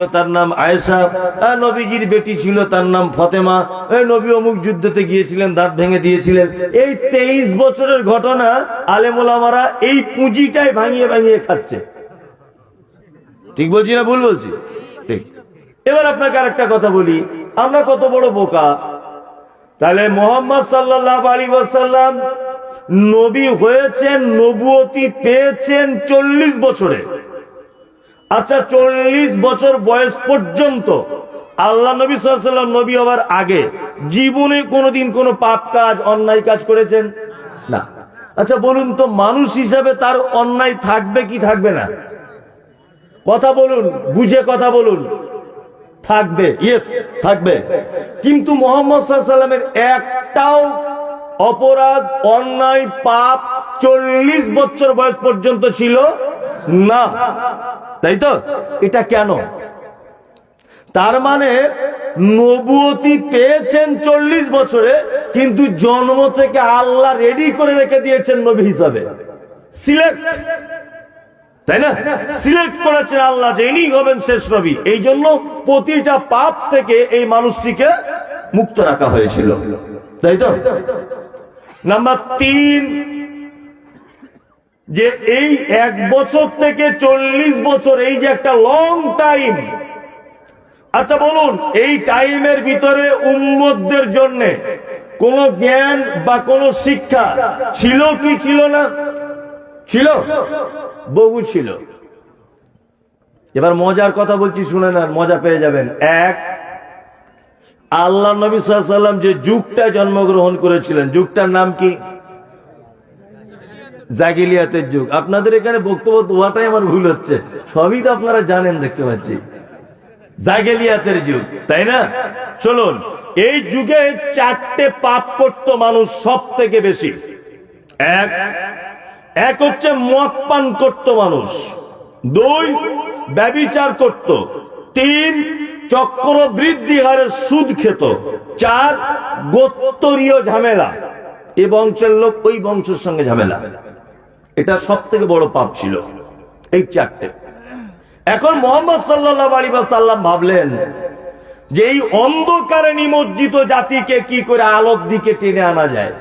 তার নাম আয়েশা। নবীজির বেটি ছিল তার নাম ফতেমা। এই নবী অমুক যুদ্ধতে গিয়েছিলেন, দাঁত ভেঙে দিয়েছিলেন। এই তেইশ বছরের ঘটনা আলেমুলামারা এই পুঁজিটাই ভাঙিয়ে ভাঙিয়ে খাচ্ছে। ঠিক বলছি না ভুল বলছি? ঠিক। এবার আপনাকে আরেকটা কথা বলি। আমরা কত বড় বোকা। তাহলে মোহাম্মদ সাল্লাহ আলী ওয়াসাল্লাম নবী হয়েছেন নবুয়তি পেয়েছেন চল্লিশ বছরে। আচ্ছা চল্লিশ বছর বয়স পর্যন্ত আল্লাহ নবী সাল্লাম নবী হওয়ার আগে জীবনে কোনোদিন কোনো পাপ কাজ, অন্যায় কাজ করেছেন? না। আচ্ছা বলুন তো, মানুষ হিসাবে তার অন্যায় থাকবে কি থাকবে না? কথা বলুন, বুঝে কথা বলুন। থাকবে ইয়েস থাকবে। কিন্তু মোহাম্মদ সাল্লামের একটাও অপরাধ, অন্যায়, পাপ চল্লিশ বছর বয়স পর্যন্ত ছিল না। তাই তো? এটা কেন? তার মানে নবুয়তি পেয়েছেন চল্লিশ বছরে, কিন্তু জন্ম থেকে আল্লাহ রেডি করে রেখে দিয়েছেন নবী হিসাবে। সিলেক্ট তাই না? সিলেক্ট করেছেন আল্লাহ যে ইনি হবেন শেষ নবী। এই জন্য প্রতিটা পাপ থেকে এই মানুষটিকে মুক্ত রাখা হয়েছিল। তাই তো? নাম্বার তিন যে এই এক বছর থেকে চল্লিশ বছর, এই যে একটা লং টাইম আচ্ছা বলুন, এই টাইমের ভিতরে উম্মতদের জন্য কোন জ্ঞান বা কোন শিক্ষা ছিল কি ছিল না? ছিল? বহু ছিল। এবার মজার কথা বলছি শুনে না মজা পেয়ে যাবেন। এক, আল্লাহ নবী সাল্লাম যে যুগটা জন্মগ্রহণ করেছিলেন, যুগটার নাম কি? জাগিলিয়াতের যুগ। আপনাদের এখানে বক্তব্য দেওয়াটাই আমার ভুল হচ্ছে। সবই তো আপনারা জানেন, দেখতে পাচ্ছি। জাগেলিয়াতের যুগ, তাই না? চলুন, এই যুগে চারটে পাপ করত মানুষ সব থেকে বেশি। এক এক হচ্ছে মদ পান করত মানুষ। দুই, ব্যবিচার করত। তিন চক্র বৃদ্ধি হারে সুদ খেত। চার, গোত্তরীয় ঝামেলা। এ বংশের লোক ওই বংশের সঙ্গে ঝামেলা। এটা সব থেকে বড় পাপ ছিল, এই চারটে। এখন মোহাম্মদ সাল্লাহ আলী সাল্লাম ভাবলেন যে এই অন্ধকারে নিমজ্জিত জাতিকে কি করে আলোর দিকে টেনে আনা যায়?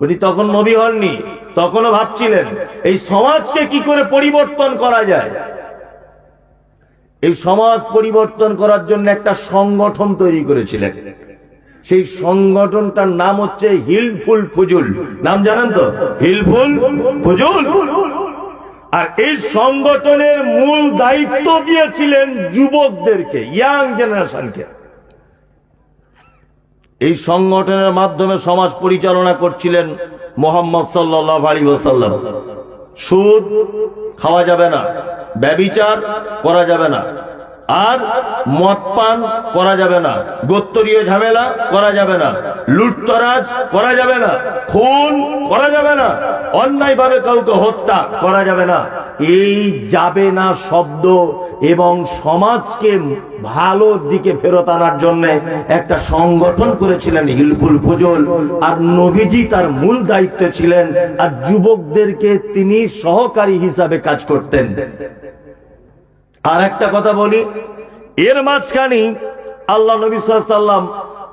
উনি তখন নবী হননি, তখনও ভাবছিলেন, এই সমাজকে কি করে পরিবর্তন করা যায়? এই সমাজ পরিবর্তন করার জন্য একটা সংগঠন তৈরি করেছিলেন। সেই সংগঠনটার নাম হচ্ছে হিলফুল ফুজুল। নাম জানেন তো? হিলফুল ফুজুল। আর এই সংগঠনের মূল দায়িত্ব দিয়েছিলেন যুবকদেরকে, ইয়াং জেনারেশনকে। এই সংগঠনের মাধ্যমে সমাজ পরিচালনা করছিলেন মোহাম্মদ সাল্লাহ আলী ওসাল্লাম সুদ খাওয়া যাবে না, ব্যবিচার করা যাবে না। আর মদ পান করা যাবে না, গোত্তরীয় ঝামেলা করা যাবে না, লুটতরাজ করা যাবে না, খুন করা যাবে না, অন্যায়ভাবে কাউকে হত্যা করা যাবে না। এই যাবে না শব্দ এবং সমাজকে ভালো দিকে ফেরত আনার জন্য একটা সংগঠন করেছিলেন হিলফুল ফজল, আর নবীজি তার মূল দায়িত্ব ছিলেন, আর যুবকদেরকে তিনি সহকারী হিসাবে কাজ করতেন। আর একটা কথা বলি, এর মাঝখানে আল্লাহ নবী সাল্লাম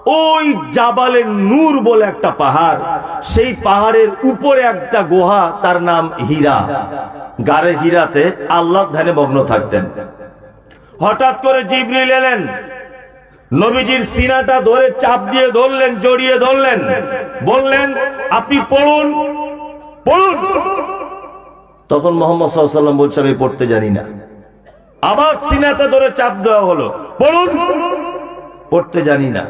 ওই জাবালের নূর বলে একটা পাহাড়, সেই পাহাড়ের উপরে একটা গুহা, তার নাম হীরা। গারে হীরাতে আল্লাহ ধ্যানে মগ্ন থাকতেন। হঠাৎ করে জিবরিল এলেন, নবীজির সিনাটা ধরে চাপ দিয়ে ধরলেন, জড়িয়ে ধরলেন। বললেন, আপনি পড়ুন পড়ুন। তখন মোহাম্মদ সাল্লাম বলছে, আমি পড়তে জানি না। আবার সিনাতে ধরে চাপ দেওয়া হলো। পড়ুন পড়তে জানি না।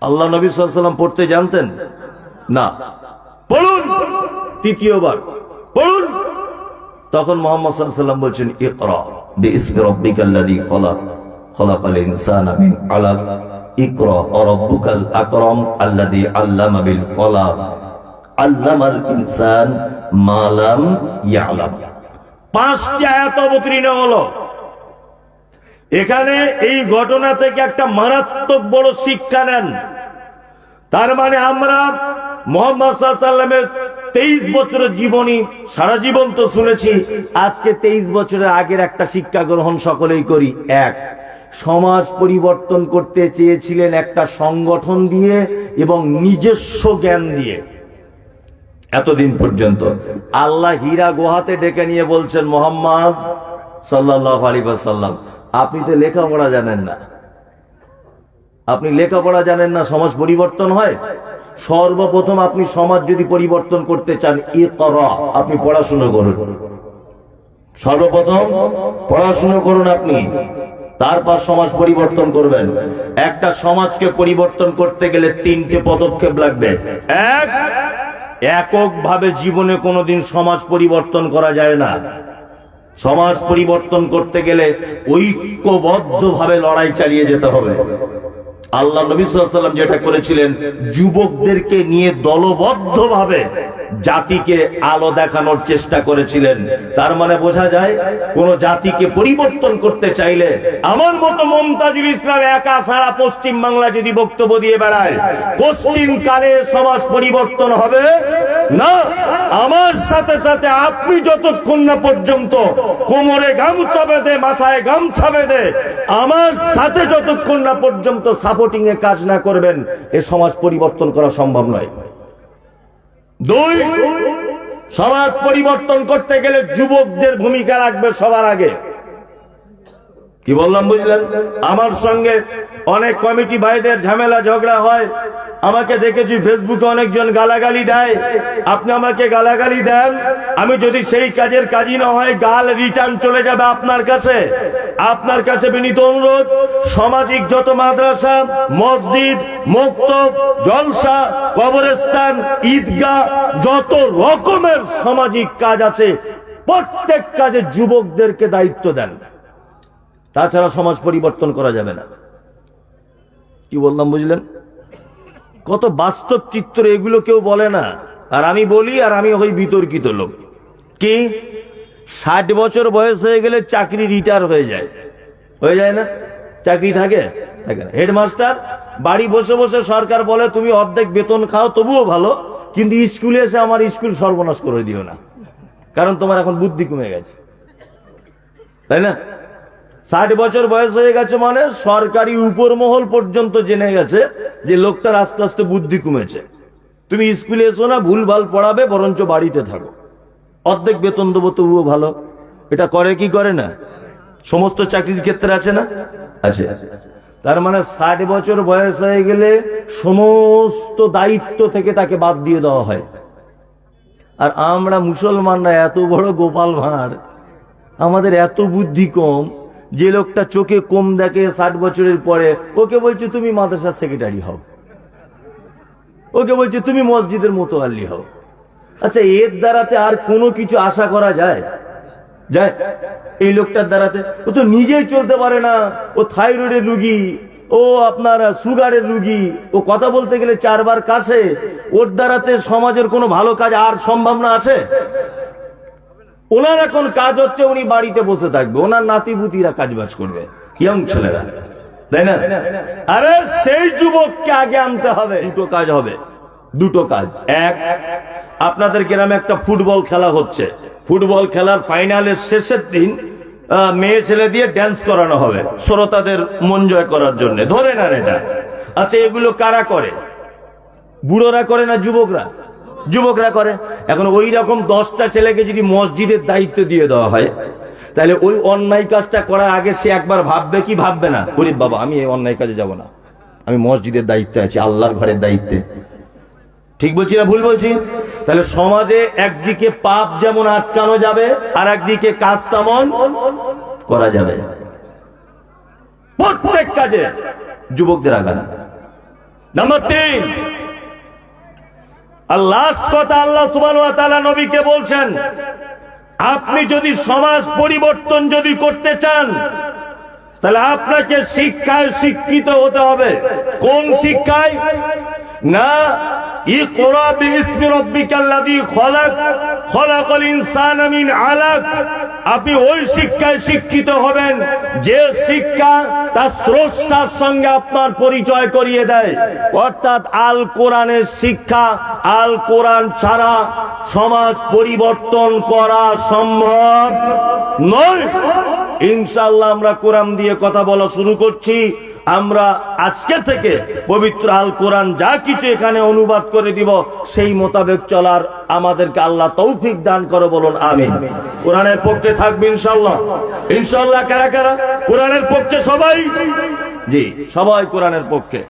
আল্লাহ নবী সাল্লাম পড়তে জানতেন? না। পড়ুন তৃতীয়বার। পড়ুন তখন মোহাম্মদ সাল্লাম বলছেন, ইকরা আল্লামাল ইনসান মা লাম ইয়ালাম। পাঁচটি আয়াত অবতীর্ণ হলো। এখানে এই ঘটনা থেকে একটা মারাত্মক বড় শিক্ষা নেন। তার মানে আমরা মোহাম্মদ সাল্লামের তেইশ বছরের জীবনী সারা জীবন তো শুনেছি, আজকে তেইশ বছরের আগের একটা শিক্ষা গ্রহণ সকলেই করি। এক, সমাজ পরিবর্তন করতে চেয়েছিলেন একটা সংগঠন দিয়ে এবং নিজস্ব জ্ঞান দিয়ে। এতদিন পর্যন্ত। আল্লাহ হীরা গুহাতে ডেকে নিয়ে বলছেন, মোহাম্মদ সাল্লাহ আলী সাল্লাম আপনি তো লেখাপড়া জানেন না। আপনি লেখাপড়া জানেন না, সমাজ পরিবর্তন হয়? সর্বপ্রথম আপনি সমাজ যদি পরিবর্তন করতে চান ই কর আপনি পড়াশুনো করুন। সর্বপ্রথম পড়াশুনো করুন আপনি, তারপর সমাজ পরিবর্তন করবেন। একটা সমাজকে পরিবর্তন করতে গেলে তিনটে পদক্ষেপ লাগবে। এক এককভাবে জীবনে কোনোদিন সমাজ পরিবর্তন করা যায় না। সমাজ পরিবর্তন করতে গেলে ঐক্যবদ্ধভাবে লড়াই চালিয়ে যেতে হবে। আল্লাহ নবী সাল্লাম যেটা করেছিলেন, যুবকদেরকে নিয়ে দলবদ্ধভাবে জাতিকে আলো দেখানোর চেষ্টা করেছিলেন। তার মানে বোঝা যায়, কোন জাতিকে পরিবর্তন করতে চাইলে আমার মতো মমতাজুল ইসলাম একা সারা পশ্চিম বাংলা যদি বক্তব্য দিয়ে বেড়ায়, পশ্চিম কালে সমাজ পরিবর্তন হবে? না। আমার সাথে সাথে আপনি যতক্ষণ না পর্যন্ত কোমরে গামছা বেঁধে, মাথায় গামছা বেঁধে, আমার সাথে যতক্ষণ না পর্যন্ত সাপোর্টিং এ কাজ না করবেন, এ সমাজ পরিবর্তন করা সম্ভব নয়। দুই সমাজ পরিবর্তন করতে গেলে যুবকদের ভূমিকা রাখবে সবার আগে। কি বললাম বুঝলেন? আমার সঙ্গে অনেক কমিটি ভাইদের ঝামেলা, ঝগড়া হয়। আমাকে দেখেছি ফেসবুকে অনেকজন গালাগালি দেয়। আপনি আমাকে গালাগালি দেন, আমি যদি সেই কাজের কাজই না হয়, গাল রিটার্ন চলে যাবে আপনার কাছে। আপনার কাছে বিনীত অনুরোধ, সামাজিক যত মাদ্রাসা, মসজিদ মক্তব জলসা, কবরস্থান, ঈদগাহ, যত রকমের সামাজিক কাজ আছে, প্রত্যেক কাজে যুবকদেরকে দায়িত্ব দেন। তাছাড়া সমাজ পরিবর্তন করা যাবে না। কি বললাম, বুঝলেন? কত বাস্তব চিত্র এগুলো কেউ বলে না। আর আমি বলি, আর আমি হই বিতর্কিত লোক। কি? ষাট বছর বয়স হয়ে গেলে চাকরি রিটায়ার হয়ে যায়। হয়ে যায় না? চাকরি থাকে? থাকে না। হেডমাস্টার, বাড়ি বসে বসে সরকার বলে, তুমি অর্ধেক বেতন খাও, তবুও ভালো, কিন্তু স্কুলে এসে আমার স্কুল সর্বনাশ করে দিও না। কারণ তোমার এখন বুদ্ধি কমে গেছে। তাই না? ষাট বছর বয়স হয়ে গেছে মানে সরকারি উপর মহল পর্যন্ত জেনে গেছে যে লোকটার আস্তে আস্তে বুদ্ধি কমেছে। তুমি স্কুলে এসো না ভুল ভালো পড়াবে, বরঞ্চ বাড়িতে থাকো। অর্ধেক বেতন দেবো, তবুও ভালো। এটা করে কি করে না? সমস্ত চাকরির ক্ষেত্রে আছে না? আছে। তার মানে ষাট বছর বয়স হয়ে গেলে সমস্ত দায়িত্ব থেকে তাকে বাদ দিয়ে দেওয়া হয়। আর আমরা মুসলমানরা এত বড় গোপাল ভাঁড়, আমাদের এত বুদ্ধি কম যে লোকটা চোখে কম দেখে ষাট বছরের পরে, ওকে বলছে, তুমি মাদ্রাসার সেক্রেটারি হও। ওকে বলছে, তুমি মসজিদের মতো আল্লি হও। আচ্ছা এর দ্বারাতে আর কোনো কিছু আশা করা যায়? যায়? এই লোকটার দ্বারাতে? ও তো নিজেই চলতে পারে না। ও থাইরয়েডের রুগী, ও আপনার সুগারের রুগী, ও কথা বলতে গেলে চারবার কাছে ওর দ্বারাতে সমাজের কোনো ভালো কাজ আর সম্ভাবনা আছে? ওনার এখন কাজ হচ্ছে উনি বাড়িতে বসে থাকবে। ওনার নাতিপুতিরা কাজ বাজ করবে ইয়ং ছেলেরা? তাই না? আরে সেই যুবককে আগে আনতে হবে। দুটো কাজ হবে। দুটো কাজ। এক, আপনাদের গ্রামে একটা ফুটবল খেলা হচ্ছে। ফুটবল খেলার ফাইনালের শেষের দিন মেয়ে ছেলে দিয়ে ড্যান্স করানো হবে শ্রোতাদের মন জয় করার জন্য। ধরে না এটা। আচ্ছা এগুলো কারা করে? বুড়োরা করে না যুবকরা? যুবকরা করে। এখন ওই রকম দশটা ছেলেকে যদি মসজিদের দায়িত্ব দিয়ে দেওয়া হয়, তাহলে ওই অন্যায় কাজটা করার আগে সে একবার ভাববে কি ভাববে না? গরিব বাবা, আমি এই অন্যায় কাজে যাব না। আমি মসজিদের দায়িত্বে আছি, আল্লাহর ঘরের দায়িত্বে। ঠিক বলছি না ভুল বলছি? তাহলে সমাজে একদিকে পাপ যেমন আটকানো যাবে, আর একদিকে কাজ তেমন করা যাবে। প্রত্যেক কাজে যুবকদের আগান। নাম্বার তিন আর লাস্ট কথা আল্লাহ সুবান নবীকে বলছেন, আপনি যদি সমাজ পরিবর্তন যদি করতে চান, তাহলে আপনাকে শিক্ষায় শিক্ষিত হতে হবে। কোন শিক্ষায়? না, ই ইকরা বিইসমি রাব্বিকাল্লাযী খলাক, খলাকল ইনসান আমিন আলাক। আপনি ওই শিক্ষায় শিক্ষিত হবেন, যে শিক্ষা তার স্রষ্টার সঙ্গে আপনার পরিচয় করিয়ে দেয়। অর্থাৎ আল কোরআনের শিক্ষা, আল কোরআন ছাড়া সমাজ পরিবর্তন করা সম্ভব নয়। ইনশাল্লাহ আমরা কোরআন দিয়ে কথা বলা শুরু করছি। আমরা আজকে থেকে পবিত্র আল কোরআন যা কিছু এখানে অনুবাদ করে দিব, সেই মোতাবেক চলার আমাদেরকে আল্লাহ তৌফিক দান করো বলুন আমি কোরআনের পক্ষে থাকবে ইনশাল্লাহ ইনশাল্লাহ কারা কারা? কোরআনের পক্ষে সবাই? জি, সবাই কোরআনের পক্ষে।